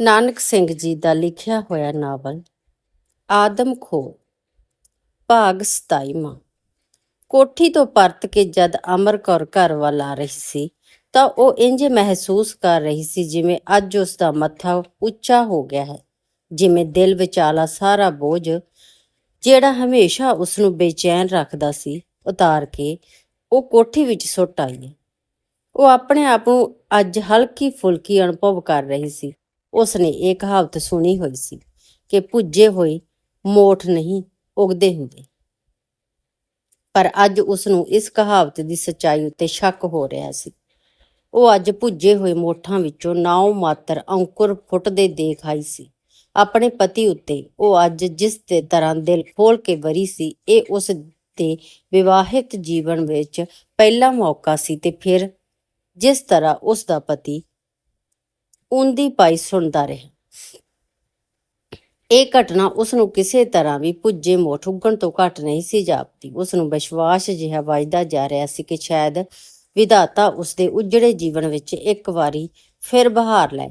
ਨਾਨਕ ਸਿੰਘ ਜੀ ਦਾ ਲਿਖਿਆ ਹੋਇਆ ਨਾਵਲ, ਆਦਮ ਖੋ, ਭਾਗ 27ਵਾਂ ਕੋਠੀ ਤੋਂ ਪਰਤ ਕੇ ਜਦ ਅਮਰ ਕੌਰ ਘਰ ਵੱਲ ਆ ਰਹੀ ਸੀ, ਤਾਂ ਉਹ ਇੰਜ ਮਹਿਸੂਸ ਕਰ ਰਹੀ ਸੀ ਜਿਵੇਂ ਅੱਜ ਉਸ ਦਾ ਮੱਥਾ ਉੱਚਾ ਹੋ ਗਿਆ ਹੈ, ਜਿਵੇਂ ਦਿਲ ਵਿਚਾਲਾ ਸਾਰਾ ਬੋਝ ਜਿਹੜਾ ਹਮੇਸ਼ਾ ਉਸ ਨੂੰ ਬੇਚੈਨ ਰੱਖਦਾ ਸੀ, ਉਤਾਰ ਕੇ ਉਹ ਕੋਠੀ ਵਿੱਚ ਸੁੱਟ ਆਈ ਉਹ ਆਪਣੇ ਆਪ ਨੂੰ ਅੱਜ ਹਲਕੀ ਫੁਲਕੀ ਅਨੁਭਵ ਕਰ ਰਹੀ ਸੀ। ਉਸ ਨੇ ਇਹ ਕਹਾਵਤ ਸੁਣੀ ਹੋਈ ਸੀ ਕਿ ਪੁੱਜੇ ਹੋਏ ਮੋਠ ਨਹੀਂ ਉਗਦੇ ਹੁੰਦੇ। ਪਰ ਅੱਜ ਉਸ ਨੂੰ ਇਸ ਕਹਾਵਤ ਦੀ ਸੱਚਾਈ ਉੱਤੇ ਸ਼ੱਕ ਹੋ ਰਿਹਾ ਸੀ। ਉਹ ਅੱਜ ਪੁੱਜੇ ਹੋਏ ਮੋਠਾਂ ਵਿੱਚੋਂ ਨਾਉ ਮਾਤਰ ਅੰਕੁਰ ਫੁੱਟਦੇ ਦੇਖ ਆਈ ਸੀ। ਆਪਣੇ ਪਤੀ ਉੱਤੇ ਉਹ ਅੱਜ ਜਿਸ ਦੇ ਤਰ੍ਹਾਂ ਦਿਲ ਖੋਲ ਕੇ ਵਰੀ ਸੀ, ਇਹ ਉਸ ਦੇ ਵਿਵਾਹਿਤ ਜੀਵਨ ਵਿੱਚ ਪਹਿਲਾ ਮੌਕਾ ਸੀ ਤੇ ਫਿਰ ਜਿਸ ਤਰ੍ਹਾਂ ਉਸ ਦਾ ਪਤੀ ਉਂਦੀ ਪਾਈ ਸੁਣਦਾ ਰਿਹਾ। ਇਹ ਘਟਨਾ ਉਸ ਨੂੰ ਕਿਸੇ ਤਰ੍ਹਾਂ ਵੀ ਪੁੱਜੇ ਮੋਠ ਉੱਗਣ ਤੋਂ ਘੱਟ ਨਹੀਂ ਸੀ ਜਾਪਦੀ। ਉਸ ਨੂੰ ਵਿਸ਼ਵਾਸ ਜਿਹਾ ਵੱਜਦਾ ਜਾ ਰਿਹਾ ਸੀ ਕਿ ਸ਼ਾਇਦ ਵਿਧਾਤਾ ਉਸ ਦੇ ਉਜੜੇ ਜੀਵਨ ਵਿੱਚ ਇੱਕ ਵਾਰੀ ਫਿਰ ਬਹਾਰ ਲੈ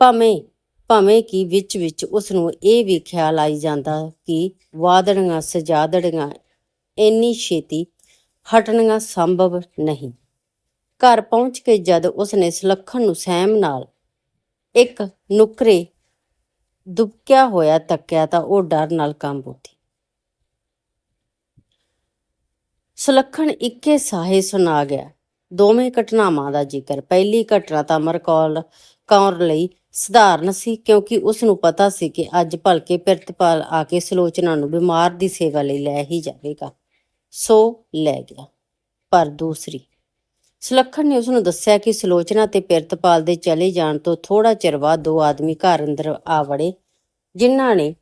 ਭਾਵੇਂ ਭਾਵੇਂ ਕਿ ਵਿੱਚ ਵਿੱਚ ਉਸ ਨੂੰ ਇਹ ਵੀ ਖਿਆਲ ਆਈ ਜਾਂਦਾ ਕਿ ਵਾਦੜੀਆਂ, ਸਜਾਦੜੀਆਂ, ਇੰਨੀ ਛੇਤੀ ਹਟਣੀਆਂ ਸੰਭਵ ਨਹੀਂ। ਘਰ ਪਹੁੰਚ ਕੇ ਜਦ ਉਸ ਨੇ ਸੁਲੱਖਣ ਨੂੰ ਸਹਿਮ ਨਾਲ ਇੱਕ ਨੁਕਰੇ ਦੁਬਕਿਆ ਹੋਇਆ ਤੱਕਿਆ ਤਾਂ ਉਹ ਡਰ ਨਾਲ ਕੰਬ ਉੱਠੀ। ਸੁਲੱਖਣ ਇੱਕੇ ਸਾਹੇ ਸੁਣਾ ਗਿਆ। ਦੋਵੇਂ ਘਟਨਾਵਾਂ ਦਾ ਜ਼ਿਕਰ। ਪਹਿਲੀ ਘਟਨਾ ਤਾਂ ਅਮਰ ਕੌਰ ਕੌਰ ਲਈ ਸਧਾਰਨ ਸੀ ਕਿਉਂਕਿ ਉਸ ਨੂੰ ਪਤਾ ਸੀ ਕਿ ਅੱਜ ਭਲਕੇ ਪਿਰਤਪਾਲ ਆ ਕੇ ਸਲੋਚਨਾ ਨੂੰ ਬਿਮਾਰ ਦੀ ਸੇਵਾ ਲਈ ਲੈ ਹੀ ਜਾਵੇਗਾ। ਸੋ ਲੈ ਗਿਆ। ਪਰ ਦੂਸਰੀ ਸੁਲੱਖਣ ਨੇ ਉਸ ਨੂੰ ਦੱਸਿਆ ਕਿ ਸਲੋਚਨਾ ਤੇ ਪਿਰਤਪਾਲ ਦੇ ਚਲੇ ਜਾਣ ਤੋਂ ਥੋੜਾ ਚਿਰ ਬਾਅਦ ਦੋ ਆਦਮੀ ਘਰ ਅੰਦਰ ਆ ਵੜੇ, ਜਿਨ੍ਹਾਂ ਨੇ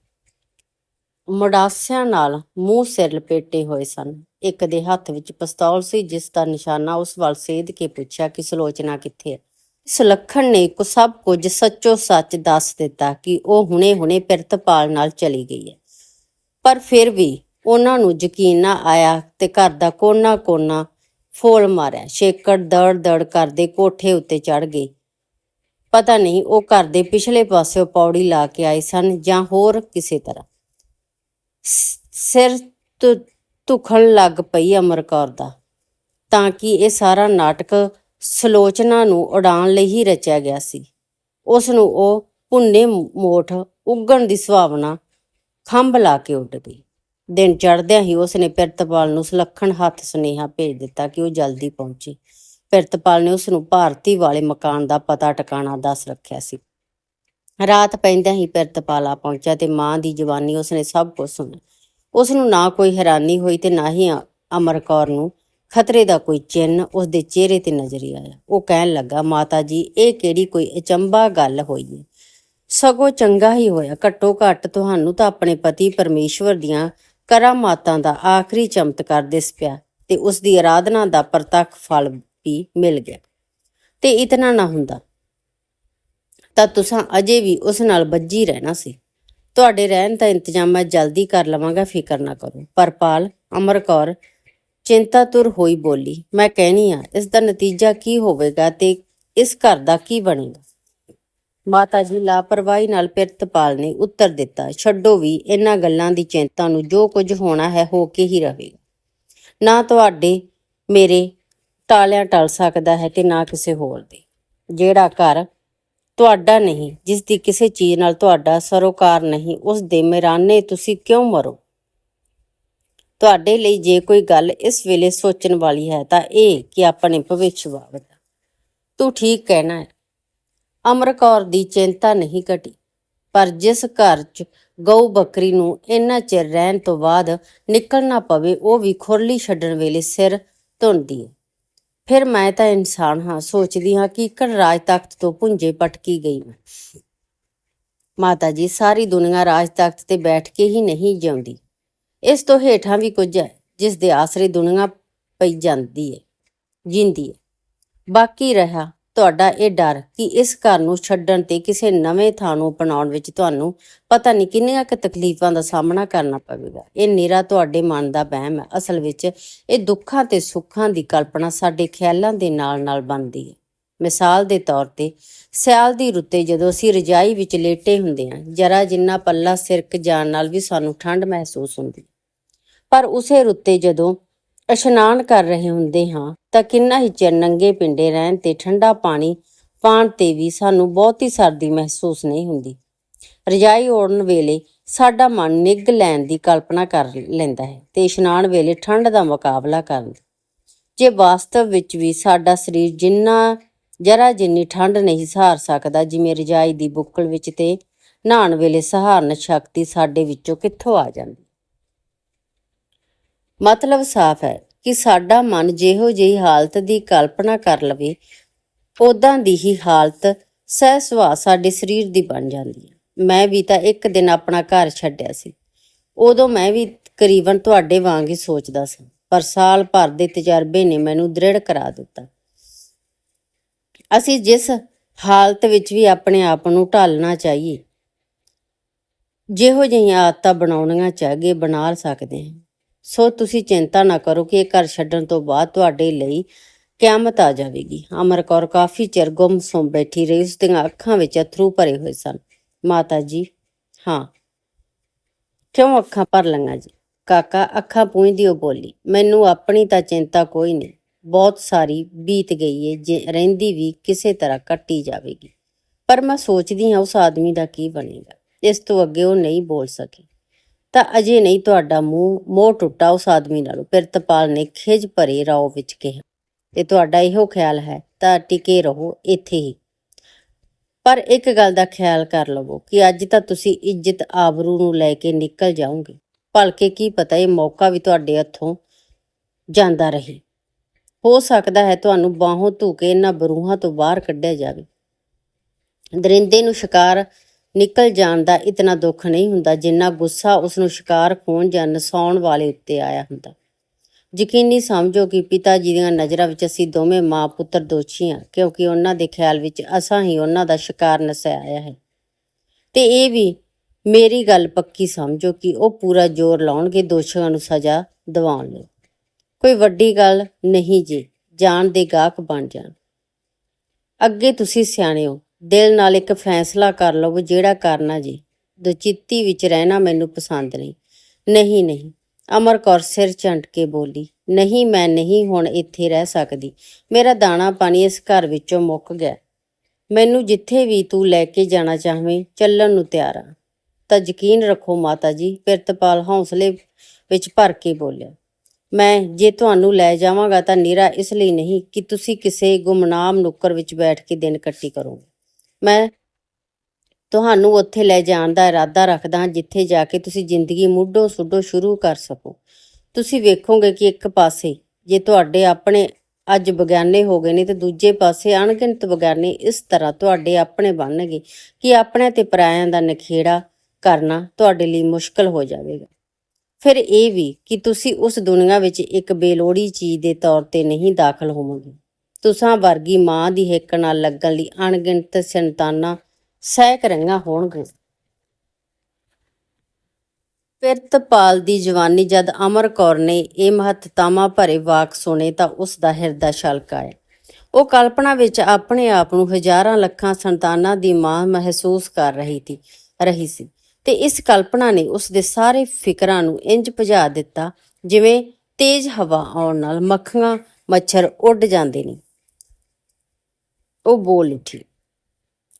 ਮੁਡਾਸਿਆਂ ਨਾਲ ਮੂੰਹ ਸਿਰ ਲਪੇਟੇ ਹੋਏ ਸਨ। ਇੱਕ ਦੇ ਹੱਥ ਵਿੱਚ ਪਿਸਤੌਲ ਸੀ, ਜਿਸ ਦਾ ਨਿਸ਼ਾਨਾ ਉਸ ਵੱਲ ਸੇਧ ਕੇ ਪੁੱਛਿਆ ਕਿ ਸਲੋਚਨਾ ਕਿੱਥੇ ਹੈ? ਸੁਲੱਖਣ ਨੇ ਕੋ, ਸਭ ਕੁਝ ਸੱਚੋ ਸੱਚ ਦੱਸ ਦਿੱਤਾ ਕਿ ਉਹ ਹੁਣੇ-ਹੁਣੇ ਪਿਰਤਪਾਲ ਨਾਲ ਚਲੀ ਗਈ ਹੈ। ਪਰ ਫਿਰ ਵੀ ਉਹਨਾਂ ਨੂੰ ਯਕੀਨ ਨਾ ਆਇਆ ਤੇ ਘਰ ਦਾ ਕੋਨਾ-ਕੋਨਾ ਫੋਲ ਮਾਰਿਆ। ਸ਼ੇਕੜ ਦੜ-ਦੜ ਕਰਦੇ ਕੋਠੇ ਉੱਤੇ ਚੜ ਗਈ ਪਤਾ ਨਹੀਂ ਉਹ ਘਰ ਦੇ ਪਿਛਲੇ ਪਾਸਿਓਂ ਪੌੜੀ ਲਾ ਕੇ ਆਏ ਸਨ ਜਾਂ ਹੋਰ ਕਿਸੇ ਤਰ੍ਹਾਂ। ਸਿਰ ਤੁ- ਧੁਖਣ ਲੱਗ ਪਈ ਅਮਰ ਕੌਰ ਦਾ, ਤਾਂ ਕਿ ਇਹ ਸਾਰਾ ਨਾਟਕ ਸਲੋਚਨਾ ਨੂੰ ਉਡਾਣ ਲਈ ਹੀ ਰਚਿਆ ਗਿਆ ਸੀ। ਉਸ ਨੂੰ ਉਹ ਪੁੰਨੇ ਮੋਠ ਉੱਗਣ ਦੀ ਸੁਭਾਵਨਾ ਖੰਭ ਲਾ ਕੇ ਉੱਡ ਗਈ। ਦਿਨ ਚੜ੍ਹਦਿਆਂ ਹੀ ਉਸ ਨੇ ਪਿਰਤਪਾਲ ਨੂੰ ਸੁਲੱਖਣ ਹੱਥ ਸੁਨੇਹਾ ਭੇਜ ਦਿੱਤਾ ਕਿ ਉਹ ਜਲਦੀ ਪਹੁੰਚੇ। ਪਿਰਤਪਾਲ ਨੇ ਉਸ ਨੂੰ ਭਾਰਤੀ ਵਾਲੇ ਮਕਾਨ ਦਾ ਪਤਾ ਟਿਕਾਣਾ ਦੱਸ ਰੱਖਿਆ ਸੀ। ਰਾਤ ਪੈਂਦਿਆਂ ਹੀ ਪਿਰਤਪਾਲ ਆ ਪਹੁੰਚਿਆ ਤੇ ਮਾਂ ਦੀ ਜਵਾਨੀ ਉਸਨੇ ਸਭ ਕੁਝ ਸੁਣਿਆ। ਉਸ ਨੂੰ ਨਾ ਕੋਈ ਹੈਰਾਨੀ ਹੋਈ ਤੇ ਨਾ ਹੀ ਅ- ਅਮਰ ਕੌਰ ਨੂੰ ਖਤਰੇ ਦਾ ਕੋਈ ਚਿੰਨ ਉਸ ਦੇ ਚਿਹਰੇ ਤੇ ਨਜ਼ਰ ਆਇਆ। ਉਹ ਕਹਿਣ ਲੱਗਾ, ਮਾਤਾ ਜੀ, ਇਹ ਕਿਹੜੀ ਕੋਈ ਅਚੰਭਾ ਗੱਲ ਹੋਈ ਹੈ ਸਗੋਂ ਚੰਗਾ ਹੀ ਹੋਇਆ। ਘੱਟੋ ਘੱਟ ਤੁਹਾਨੂੰ ਤਾਂ ਆਪਣੇ ਪਤੀ ਪਰਮੇਸ਼ਵਰ ਦੀਆਂ ਕਰਾਮਾਤਾਂ ਦਾ ਆਖਰੀ ਚਮਤਕਾਰ ਦਿਸ ਪਿਆ ਤੇ ਉਸ ਦੀ ਆਰਾਧਨਾ ਦਾ ਪ੍ਰਤੱਖ ਫਲ ਵੀ ਮਿਲ ਗਿਆ। ਤੇ ਇਤਨਾ ਨਾ ਹੁੰਦਾ। ਤਾਂ ਤੁਸੀਂ ਅਜੇ ਵੀ ਉਸ ਨਾਲ ਬੱਜੀ ਰਹਿਣਾ ਸੀ। ਤੁਹਾਡੇ ਰਹਿਣ ਦਾ ਇੰਤਜ਼ਾਮ ਮੈਂ ਜਲਦੀ ਕਰ ਲਵਾਂਗਾ, ਫਿਕਰ ਨਾ ਕਰੋ। ਪਰਪਾਲ, ਅਮਰ ਕੌਰ, ਚਿੰਤਾਤੁਰ ਹੋਈ ਬੋਲੀ, ਮੈਂ ਕਹਿਣੀ ਆ, ਇਸ ਦਾ ਨਤੀਜਾ ਕੀ ਹੋਵੇਗਾ ਤੇ ਇਸ ਘਰ ਦਾ ਕੀ ਬਣੇਗਾ? ਮਾਤਾ ਜੀ ਲਾਪਰਵਾਹੀ ਨਾਲ ਪਿਰਤਪਾਲ ਨੇ ਉੱਤਰ ਦਿੱਤਾ, ਛੱਡੋ ਵੀ, ਇਹਨਾਂ ਗੱਲਾਂ ਦੀ ਚਿੰਤਾ ਨੂੰ ਜੋ ਕੁਝ ਹੋਣਾ ਹੈ ਹੋ ਕੇ ਹੀ ਰਹੇਗਾ ਨਾ ਤੁਹਾਡੇ ਮੇਰੇ ਟਾਲਿਆਂ ਟਲ ਸਕਦਾ ਹੈ ਤੇ ਨਾ ਕਿਸੇ ਹੋਰ ਦੇ। ਜਿਹੜਾ ਘਰ ਤੁਹਾਡਾ ਨਹੀਂ ਜਿਸ ਦੀ ਕਿਸੇ ਚੀਜ਼ ਨਾਲ ਤੁਹਾਡਾ ਸਰੋਕਾਰ ਨਹੀਂ ਉਸ ਦੇ ਮਿਰਾਨੇ ਤੁਸੀਂ ਕਿਉਂ ਮਰੋ? ਤੁਹਾਡੇ ਲਈ ਜੇ ਕੋਈ ਗੱਲ ਇਸ ਵੇਲੇ ਸੋਚਣ ਵਾਲੀ ਹੈ ਤਾਂ ਇਹ ਕਿ ਆਪਣੇ ਭਵਿੱਖ ਬਾਬਤ ਤੂੰ ਠੀਕ ਕਹਿਣਾ ਹੈ। ਅਮਰ ਕੌਰ ਦੀ ਚਿੰਤਾ ਨਹੀਂ ਘਟੀ। ਪਰ ਜਿਸ ਘਰ 'ਚ ਗਊ ਬੱਕਰੀ ਨੂੰ ਇੰਨਾ ਚਿਰ ਰਹਿਣ ਤੋਂ ਬਾਅਦ ਨਿਕਲਣਾ ਪਵੇ, ਉਹ ਵੀ ਖੁਰਲੀ ਛੱਡਣ ਵੇਲੇ ਸਿਰ ਧੁੰਦੀ ਹੈ। ਫਿਰ ਮੈਂ ਤਾਂ ਇਨਸਾਨ ਹਾਂ, ਸੋਚਦੀ ਹਾਂ ਕਿ ਇੱਕ ਰਾਜ ਤਖਤ ਤੋਂ ਪੁੰਜੇ ਪਟਕੀ ਗਈ ਮੈਂ। ਮਾਤਾ ਜੀ, ਸਾਰੀ ਦੁਨੀਆ ਰਾਜ ਤਖਤ ਤੇ ਬੈਠ ਕੇ ਹੀ ਨਹੀਂ ਜਿਉਂਦੀ। ਇਸ ਤੋਂ ਹੇਠਾਂ ਵੀ ਕੁਝ ਹੈ, ਜਿਸ ਦੇ ਆਸਰੇ ਦੁਨੀਆ ਪਈ ਜਾਂਦੀ ਹੈ, ਜਿੰਦੀ ਹੈ। ਬਾਕੀ ਰਹਾ ਤੁਹਾਡਾ ਇਹ ਡਰ ਕਿ ਇਸ ਘਰ ਨੂੰ ਛੱਡਣ ਤੇ ਕਿਸੇ ਨਵੇਂ ਥਾਂ ਨੂੰ ਅਪਣਾਉਣ ਵਿੱਚ ਤੁਹਾਨੂੰ ਪਤਾ ਨਹੀਂ ਕਿੰਨੀਆਂ ਕੁ ਤਕਲੀਫਾਂ ਦਾ ਸਾਹਮਣਾ ਕਰਨਾ ਪਵੇਗਾ। ਇਹ ਨਿਰਾ ਤੁਹਾਡੇ ਮਨ ਦਾ ਵਹਿਮ ਹੈ। ਅਸਲ ਵਿੱਚ ਇਹ ਦੁੱਖਾਂ ਤੇ ਸੁੱਖਾਂ ਦੀ ਕਲਪਨਾ ਸਾਡੇ ਖਿਆਲਾਂ ਦੇ ਨਾਲ-ਨਾਲ ਬਣਦੀ ਹੈ। ਮਿਸਾਲ ਦੇ ਤੌਰ ਤੇ ਸਿਆਲ ਦੀ ਰੁੱਤੇ ਜਦੋਂ ਅਸੀਂ ਰਜਾਈ ਵਿੱਚ ਲੇਟੇ ਹੁੰਦੇ ਹਾਂ, ਜਰਾ ਜਿੰਨਾ ਪੱਲਾ ਸਿਰਕ ਜਾਣ ਨਾਲ ਵੀ ਸਾਨੂੰ ਠੰਡ ਮਹਿਸੂਸ ਹੁੰਦੀ ਪਰ ਉਸੇ ਰੁੱਤੇ ਜਦੋਂ ਇਸ਼ਨਾਨ ਕਰ ਰਹੇ ਹੁੰਦੇ ਹਾਂ ਤਾਂ ਕਿੰਨਾ ਹੀ ਚਿਰ ਨੰਗੇ ਪਿੰਡੇ ਰਹਿਣ ਤੇ ਠੰਡਾ ਪਾਣੀ ਪਾਣ ਤੇ ਵੀ ਸਾਨੂੰ ਬਹੁਤੀ ਸਰਦੀ ਮਹਿਸੂਸ ਨਹੀਂ ਹੁੰਦੀ। ਰਜਾਈ ਓੜਨ ਵੇਲੇ ਸਾਡਾ ਮਨ ਨਿੱਘ ਲੈਣ ਦੀ ਕਲਪਨਾ ਕਰ ਲੈਂਦਾ ਹੈ ਤੇ ਇਸ਼ਨਾਨ ਵੇਲੇ ਠੰਡ ਦਾ ਮੁਕਾਬਲਾ ਕਰਨ। ਜੇ ਵਾਸਤਵ ਵਿੱਚ ਵੀ ਸਾਡਾ ਸਰੀਰ ਜਿੰਨਾ ਜਰਾ ਜਿੰਨੀ ਠੰਡ ਨਹੀਂ ਸਹਾਰ ਸਕਦਾ, ਜਿਵੇਂ ਰਜਾਈ ਦੀ ਬੁੱਕਲ ਵਿੱਚ ਤੇ ਨਹਾਉਣ ਵੇਲੇ ਸਹਾਰਨ ਸ਼ਕਤੀ ਸਾਡੇ ਵਿੱਚੋਂ ਕਿੱਥੋਂ ਆ ਜਾਂਦੀ? ਮਤਲਬ ਸਾਫ਼ ਹੈ। ਕਿ ਸਾਡਾ ਮਨ ਜਿਹੋ ਜਿਹੀ ਹਾਲਤ ਦੀ ਕਲਪਨਾ ਕਰ ਲਵੇ ਉਦਾਂ ਦੀ ਹੀ ਹਾਲਤ ਸਹਿ ਸੁਭਾਅ ਸਾਡੇ ਸਰੀਰ ਦੀ ਬਣ ਜਾਂਦੀ ਹੈ। ਮੈਂ ਵੀ ਤਾਂ ਇੱਕ ਦਿਨ ਆਪਣਾ ਘਰ ਛੱਡਿਆ ਸੀ। ਉਦੋਂ ਮੈਂ ਵੀ ਕਰੀਬਨ ਤੁਹਾਡੇ ਵਾਂਗ ਹੀ ਸੋਚਦਾ ਸੀ, ਪਰ ਸਾਲ ਭਰ ਦੇ ਤਜਰਬੇ ਨੇ ਮੈਨੂੰ ਦ੍ਰਿੜ ਕਰਾ ਦਿੱਤਾ। ਅਸੀਂ ਜਿਸ ਹਾਲਤ ਵਿੱਚ ਵੀ ਆਪਣੇ ਆਪ ਨੂੰ ਢਾਲਣਾ ਚਾਹੀਏ, ਜਿਹੋ ਜਿਹੀਆਂ ਆਦਤਾਂ ਬਣਾਉਣੀਆਂ ਚਾਹੀਏ ਬਣਾ ਸਕਦੇ ਹਾਂ। ਸੋ ਤੁਸੀਂ ਚਿੰਤਾ ਨਾ ਕਰੋ ਕਿ ਇਹ ਘਰ ਛੱਡਣ ਤੋਂ ਬਾਅਦ ਤੁਹਾਡੇ ਲਈ ਕਿਆਮਤ ਆ ਜਾਵੇਗੀ। ਅਮਰ ਕੌਰ ਕਾਫੀ ਚਿਰ ਗੁੰਮ-ਸੁੰਮ ਬੈਠੀ ਰਹੀ ਉਸ ਦੀਆਂ ਅੱਖਾਂ ਵਿੱਚ ਅਥਰੂ ਭਰੇ ਹੋਏ ਸਨ। ਮਾਤਾ ਜੀ, ਹਾਂ। ਕਿਉਂ ਅੱਖਾਂ ਭਰ ਲੰਗਾ ਜੀ? ਕਾਕਾ, ਅੱਖਾਂ ਪੂੰਝਦੀ ਉਹ ਬੋਲੀ। ਮੈਨੂੰ ਆਪਣੀ ਤਾਂ ਚਿੰਤਾ ਕੋਈ ਨਹੀਂ। ਬਹੁਤ ਸਾਰੀ ਬੀਤ ਗਈ ਏ, ਜੇ ਰਹਿੰਦੀ ਵੀ ਕਿਸੇ ਤਰ੍ਹਾਂ ਕੱਟੀ ਜਾਵੇਗੀ। ਪਰ ਮੈਂ ਸੋਚਦੀ ਹਾਂ ਉਸ ਆਦਮੀ ਦਾ ਕੀ ਬਣੇਗਾ। ਇਸ ਤੋਂ ਅੱਗੇ ਉਹ ਨਹੀਂ ਬੋਲ ਸਕੀ। ਤਾਂ ਅਜੇ ਨਹੀਂ ਤੁਹਾਡਾ ਮੂੰਹ, ਮੋਹ ਟੁੱਟਾ ਉਸ ਆਦਮੀ ਨਾਲੋਂ। ਪਿਰਤਪਾਲ ਨੇ ਖਿਜ ਭਰੇ ਰਾਓ ਵਿੱਚ ਕਿਹਾ, ਤੇ ਤੁਹਾਡਾ ਇਹੋ ਖਿਆਲ ਹੈ, ਤਾਂ ਟਿਕੇ ਰਹੋ ਇੱਥੇ ਹੀ। ਪਰ ਇੱਕ ਗੱਲ ਦਾ ਖਿਆਲ ਕਰ ਲਵੋ ਕਿ ਅੱਜ ਤਾਂ ਤੁਸੀਂ ਇੱਜ਼ਤ ਆਬਰੂ ਨੂੰ ਲੈ ਕੇ ਨਿਕਲ ਜਾਓਗੇ। ਭਲਕੇ ਕੀ ਪਤਾ ਇਹ ਮੌਕਾ ਵੀ ਤੁਹਾਡੇ ਹੱਥੋਂ ਜਾਂਦਾ ਰਹੇ। ਹੋ ਸਕਦਾ ਹੈ ਤੁਹਾਨੂੰ ਬਾਹੋਂ ਧੂ ਕੇ ਇਹਨਾਂ ਬਰੂਹਾਂ ਤੋਂ ਬਾਹਰ ਕੱਢਿਆ ਜਾਵੇ। ਦਰਿੰਦੇ ਨੂੰ ਸ਼ਿਕਾਰ ਨਿਕਲ ਜਾਣ ਦਾ ਇਤਨਾ ਦੁੱਖ ਨਹੀਂ ਹੁੰਦਾ, ਜਿੰਨਾ ਗੁੱਸਾ ਉਸ ਨੂੰ ਸ਼ਿਕਾਰ ਖੋਣ ਜਾਂ ਨਸਾਉਣ ਵਾਲੇ ਉੱਤੇ ਆਇਆ ਹੁੰਦਾ। ਯਕੀਨੀ ਸਮਝੋ ਕਿ ਪਿਤਾ ਜੀ ਦੀਆਂ ਨਜ਼ਰਾਂ ਵਿੱਚ ਅਸੀਂ ਦੋਵੇਂ ਮਾਂ ਪੁੱਤਰ ਦੋਸ਼ੀ ਹਾਂ, ਕਿਉਂਕਿ ਉਹਨਾਂ ਦੇ ਖਿਆਲ ਵਿੱਚ ਅਸਾਂ ਹੀ ਉਹਨਾਂ ਦਾ ਸ਼ਿਕਾਰ ਨਸਾਇਆ ਹੈ। ਤੇ ਇਹ ਵੀ ਮੇਰੀ ਗੱਲ ਪੱਕੀ ਸਮਝੋ ਕਿ ਉਹ ਪੂਰਾ ਜ਼ੋਰ ਲਾਉਣਗੇ, ਦੋਸ਼ੀਆਂ ਨੂੰ ਸਜ਼ਾ ਦਿਵਾਉਣ ਲਈ। ਕੋਈ ਵੱਡੀ ਗੱਲ ਨਹੀਂ ਜੀ, ਜਾਣ ਦੇ ਗਾਹਕ ਬਣ ਜਾਣ। ਅੱਗੇ ਤੁਸੀਂ ਸਿਆਣੇ ਹੋ ਦਿਲ ਨਾਲ ਇੱਕ ਫੈਸਲਾ ਕਰ ਲਵੋ ਜਿਹੜਾ ਕਰਨਾ ਜੀ, ਦੁਚਿੱਤੀ ਵਿੱਚ ਰਹਿਣਾ ਮੈਨੂੰ ਪਸੰਦ ਨਹੀਂ। ਨਹੀਂ ਨਹੀਂ, ਅਮਰ ਕੌਰ ਸਿਰ ਝੰਟ ਕੇ ਬੋਲੀ, ਨਹੀਂ, ਮੈਂ ਨਹੀਂ ਹੁਣ ਇੱਥੇ ਰਹਿ ਸਕਦੀ। ਮੇਰਾ ਦਾਣਾ ਪਾਣੀ ਇਸ ਘਰ ਵਿੱਚੋਂ ਮੁੱਕ ਗਿਆ। ਮੈਨੂੰ ਜਿੱਥੇ ਵੀ ਤੂੰ ਲੈ ਕੇ ਜਾਣਾ ਚਾਹਵੇਂ, ਚੱਲਣ ਨੂੰ ਤਿਆਰ ਹਾਂ। ਤਾਂ ਯਕੀਨ ਰੱਖੋ ਮਾਤਾ ਜੀ, ਪਿਰਤਪਾਲ ਹੌਸਲੇ ਵਿੱਚ ਭਰ ਕੇ ਬੋਲਿਆ। ਮੈਂ ਜੇ ਤੁਹਾਨੂੰ ਲੈ ਜਾਵਾਂਗਾ ਤਾਂ ਨੀਰਾ ਇਸ ਲਈ ਨਹੀਂ ਕਿ ਤੁਸੀਂ ਕਿਸੇ ਗੁੰਮਨਾਮ ਨੁੱਕਰ ਵਿੱਚ ਬੈਠ ਕੇ ਦਿਨ ਕੱਟੀ ਕਰੋਗੇ। ਮੈਂ ਤੁਹਾਨੂੰ ਉੱਥੇ ਲੈ ਜਾਣ ਦਾ ਇਰਾਦਾ ਰੱਖਦਾ ਹਾਂ, ਜਿੱਥੇ ਜਾ ਕੇ ਤੁਸੀਂ ਜ਼ਿੰਦਗੀ ਮੁੱਢੋਂ ਸੁੱਢੋਂ ਸ਼ੁਰੂ ਕਰ ਸਕੋ। ਤੁਸੀਂ ਵੇਖੋਗੇ ਕਿ ਇੱਕ ਪਾਸੇ ਜੇ ਤੁਹਾਡੇ ਆਪਣੇ ਅੱਜ ਵਿਗਿਆਨੇ ਹੋ ਗਏ ਨੇ, ਤੇ ਦੂਜੇ ਪਾਸੇ ਅਣਗਿਣਤ ਵਿਗਿਆਨੀ ਇਸ ਤਰ੍ਹਾਂ ਤੁਹਾਡੇ ਆਪਣੇ ਬਣਨਗੇ ਕਿ ਆਪਣੇ ਤੇ ਪਰਾਇਆਂ ਦਾ ਨਖੇੜਾ ਕਰਨਾ ਤੁਹਾਡੇ ਲਈ ਮੁਸ਼ਕਲ ਹੋ ਜਾਵੇਗਾ। ਫਿਰ ਇਹ ਵੀ ਕਿ ਤੁਸੀਂ ਉਸ ਦੁਨੀਆ ਵਿੱਚ ਇੱਕ ਬੇਲੋੜੀ ਚੀਜ਼ ਦੇ ਤੌਰ ਤੇ ਨਹੀਂ ਦਾਖਲ ਹੋਵੋਗੇ। ਤੁਸਾਂ ਵਰਗੀ ਮਾਂ ਦੀ ਹਿੱਕ ਨਾਲ ਲੱਗਣ ਲਈ ਅਣਗਿਣਤ ਸੰਤਾਨਾਂ ਸਹਿਕ ਰਹੀਆਂ ਹੋਣਗੇ ਪਿਰਤਪਾਲ ਦੀ ਜਵਾਨੀ ਜਦ ਅਮਰ ਕੌਰ ਨੇ ਇਹ ਮਹੱਤਤਾਵਾਂ ਭਰੇ ਵਾਕ ਸੁਣੇ ਤਾਂ ਉਸ ਦਾ ਹਿਰਦਾ ਛਲਕ ਆਇਆ। ਉਹ ਕਲਪਨਾ ਵਿੱਚ ਆਪਣੇ ਆਪ ਨੂੰ ਹਜ਼ਾਰਾਂ ਲੱਖਾਂ ਸੰਤਾਨਾਂ ਦੀ ਮਾਂ ਮਹਿਸੂਸ ਕਰ ਰਹੀ ਸੀ ਰਹੀ ਸੀ ਤੇ ਇਸ ਕਲਪਨਾ ਨੇ ਉਸ ਦੇ ਸਾਰੇ ਫਿਕਰਾਂ ਨੂੰ ਇੰਜ ਭਜਾ ਦਿੱਤਾ ਜਿਵੇਂ ਤੇਜ਼ ਹਵਾ ਆਉਣ ਨਾਲ ਮੱਖੀਆਂ, ਮੱਛਰ ਉੱਡ ਜਾਂਦੇ ਨੇ। ਉਹ ਬੋਲ ਉੱਠੀ।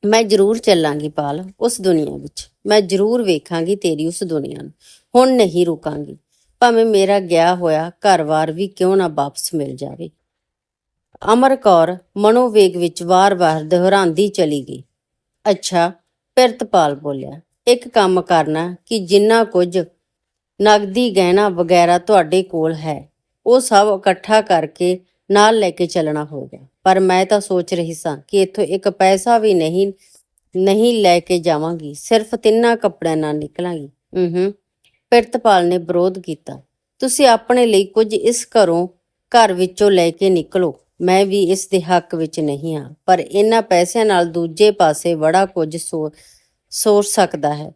ਮੈਂ ਜ਼ਰੂਰ ਚੱਲਾਂਗੀ ਪਾਲ ਉਸ ਦੁਨੀਆ ਵਿੱਚ। ਮੈਂ ਜ਼ਰੂਰ ਵੇਖਾਂਗੀ ਤੇਰੀ ਉਸ ਦੁਨੀਆ ਨੂੰ। ਹੁਣ ਨਹੀਂ ਰੁਕਾਂਗੀ। ਭਾਵੇਂ ਮੇਰਾ ਗਿਆ ਹੋਇਆ ਘਰ-ਵਾਰ ਵੀ ਕਿਉਂ ਨਾ ਵਾਪਸ ਮਿਲ ਜਾਵੇ। ਅਮਰ ਕੌਰ ਮਨੋਵੇਗ ਵਿੱਚ ਵਾਰ-ਵਾਰ ਦੁਹਰਾਉਂਦੀ ਚਲੀ ਗਈ। ਅੱਛਾ, ਪਿਰਤਪਾਲ ਬੋਲਿਆ, ਇੱਕ ਕੰਮ ਕਰਨਾ ਕਿ ਜਿੰਨਾ ਕੁਝ ਨਗਦੀ ਗਹਿਣਾ ਵਗੈਰਾ ਤੁਹਾਡੇ ਕੋਲ ਹੈ, ਉਹ ਸਭ ਇਕੱਠਾ ਕਰਕੇ ਨਾਲ ਲੈ ਕੇ ਚੱਲਣਾ ਹੋਗਾ ਪਰ ਮੈਂ ਤਾਂ ਸੋਚ ਰਹੀ ਸਾਂ ਕਿ ਇੱਥੋਂ ਇੱਕ ਪੈਸਾ ਵੀ ਨਹੀਂ ਨਹੀਂ ਲੈ ਕੇ ਜਾਵਾਂਗੀ। ਸਿਰਫ ਤਿੰਨਾਂ ਕੱਪੜਿਆਂ ਨਾਲ ਨਿਕਲਾਂਗੀ। ਹੂੰ ਪਿਰਤਪਾਲ ਨੇ ਵਿਰੋਧ ਕੀਤਾ। ਤੁਸੀਂ ਆਪਣੇ ਲਈ ਕੁਝ ਇਸ ਘਰੋਂ ਘਰ ਵਿੱਚੋਂ ਲੈ ਕੇ ਨਿਕਲੋ। ਮੈਂ ਵੀ ਇਸ ਦੇ ਹੱਕ ਵਿੱਚ ਨਹੀਂ ਹਾਂ। ਪਰ ਇਹਨਾਂ ਪੈਸਿਆਂ ਨਾਲ ਦੂਜੇ ਪਾਸੇ ਬੜਾ ਕੁਝ ਸੋ, ਸੋਚ ਸਕਦਾ ਹੈ।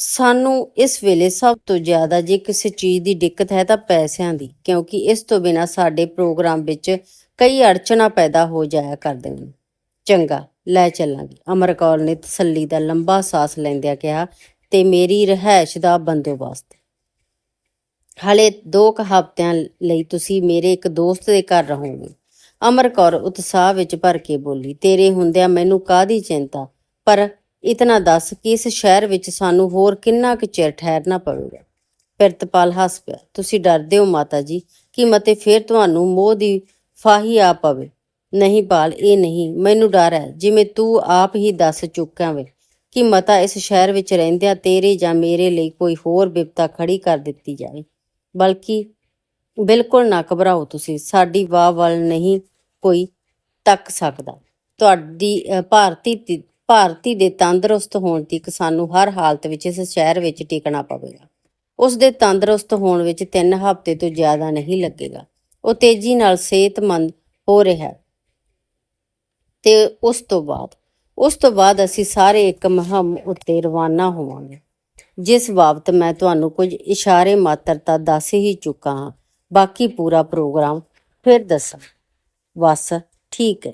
ਸਾਨੂੰ ਇਸ ਵੇਲੇ ਸਭ ਤੋਂ ਜ਼ਿਆਦਾ ਜੇ ਕਿਸੇ ਚੀਜ਼ ਦੀ ਦਿੱਕਤ ਹੈ ਤਾਂ ਪੈਸਿਆਂ ਦੀ, ਕਿਉਂਕਿ ਇਸ ਤੋਂ ਬਿਨਾ ਸਾਡੇ ਪ੍ਰੋਗਰਾਮ ਵਿੱਚ ਕਈ ਅੜਚਣਾ ਪੈਦਾ ਹੋ ਜਾਇਆ ਕਰਦੇ ਨੇ। ਚੰਗਾ, ਲੈ ਚੱਲਾਂਗੇ। ਅਮਰ ਕੌਰ ਨੇ ਤਸੱਲੀ ਦਾ ਲੰਬਾ ਸਾਹ ਲੈਂਦਿਆਂ ਕਿਹਾ, ਤੇ ਮੇਰੀ ਰਹਿائش ਦਾ ਬੰਦੋਬਸਤ ਹਲੇ 2 ਕ ਹਫ਼ਤਿਆਂ ਲਈ ਤੁਸੀਂ ਮੇਰੇ ਇੱਕ ਦੋਸਤ ਦੇ ਘਰ ਰਹੋਗੇ। ਅਮਰ ਕੌਰ ਉਤਸ਼ਾਹ ਵਿੱਚ ਭਰ ਕੇ ਬੋਲੀ, ਤੇਰੇ ਹੁੰਦਿਆਂ ਮੈਨੂੰ ਕਾਦੀ ਚਿੰਤਾ? ਪਰ ਇਤਨਾ ਦੱਸ ਕਿ ਇਸ ਸ਼ਹਿਰ ਵਿੱਚ ਸਾਨੂੰ ਹੋਰ ਕਿੰਨਾ ਕੁ ਚਿਰ ਠਹਿਰਨਾ ਪਵੇਗਾ? ਪਿਰਤਪਾਲ ਹੱਸ ਪਿਆ ਤੁਸੀਂ ਡਰਦੇ ਹੋ ਮਾਤਾ ਜੀ ਕਿ ਮਤੇ ਫੇਰ ਤੁਹਾਨੂੰ ਮੋਹ ਦੀ ਫਾਹੀ ਆ ਪਵੇ। ਨਹੀਂ ਪਾਲ ਇਹ ਨਹੀਂ ਮੈਨੂੰ ਡਰ ਹੈ ਜਿਵੇਂ ਤੂੰ ਆਪ ਹੀ ਦੱਸ ਚੁੱਕਾ ਵੇ ਕਿ ਮਤਾ ਇਸ ਸ਼ਹਿਰ ਵਿੱਚ ਰਹਿੰਦਿਆਂ ਤੇਰੇ ਜਾਂ ਮੇਰੇ ਲਈ ਕੋਈ ਹੋਰ ਬਿਪਤਾ ਖੜੀ ਕਰ ਦਿੱਤੀ ਜਾਵੇ। ਬਲਕਿ ਬਿਲਕੁਲ ਨਾ ਘਬਰਾਓ ਤੁਸੀਂ ਸਾਡੀ ਵਾਹ ਵੱਲ ਨਹੀਂ ਕੋਈ ਤੱਕ ਸਕਦਾ। ਤੁਹਾਡੀ ਅ, ਭਾਰਤੀ ਭਾਰਤੀ ਦੇ ਤੰਦਰੁਸਤ ਹੋਣ ਤੱਕ ਸਾਨੂੰ ਹਰ ਹਾਲਤ ਵਿੱਚ ਇਸ ਸ਼ਹਿਰ ਵਿੱਚ ਟਿਕਣਾ ਪਵੇਗਾ। ਉਸ ਦੇ ਤੰਦਰੁਸਤ ਹੋਣ ਵਿੱਚ 3 ਹਫ਼ਤੇ ਤੋਂ ਜ਼ਿਆਦਾ ਨਹੀਂ ਲੱਗੇਗਾ। ਉਹ ਤੇਜ਼ੀ ਨਾਲ ਸਿਹਤਮੰਦ ਹੋ ਰਿਹਾ ਹੈ। ਤੇ ਉਸ ਤੋਂ ਬਾਅਦ, ਉਸ ਤੋਂ ਬਾਅਦ ਅਸੀਂ ਸਾਰੇ ਇੱਕ ਮੁਹਿੰਮ ਉੱਤੇ ਰਵਾਨਾ ਹੋਵਾਂਗੇ। ਜਿਸ ਬਾਬਤ ਮੈਂ ਤੁਹਾਨੂੰ ਕੁਝ ਇਸ਼ਾਰੇ ਮਾਤਰ ਤਾਂ ਦੱਸ ਹੀ ਚੁੱਕਾ ਹਾਂ। ਬਾਕੀ ਪੂਰਾ ਪ੍ਰੋਗਰਾਮ ਫਿਰ ਦੱਸਾਂ। ਬਸ ਠੀਕ ਹੈ।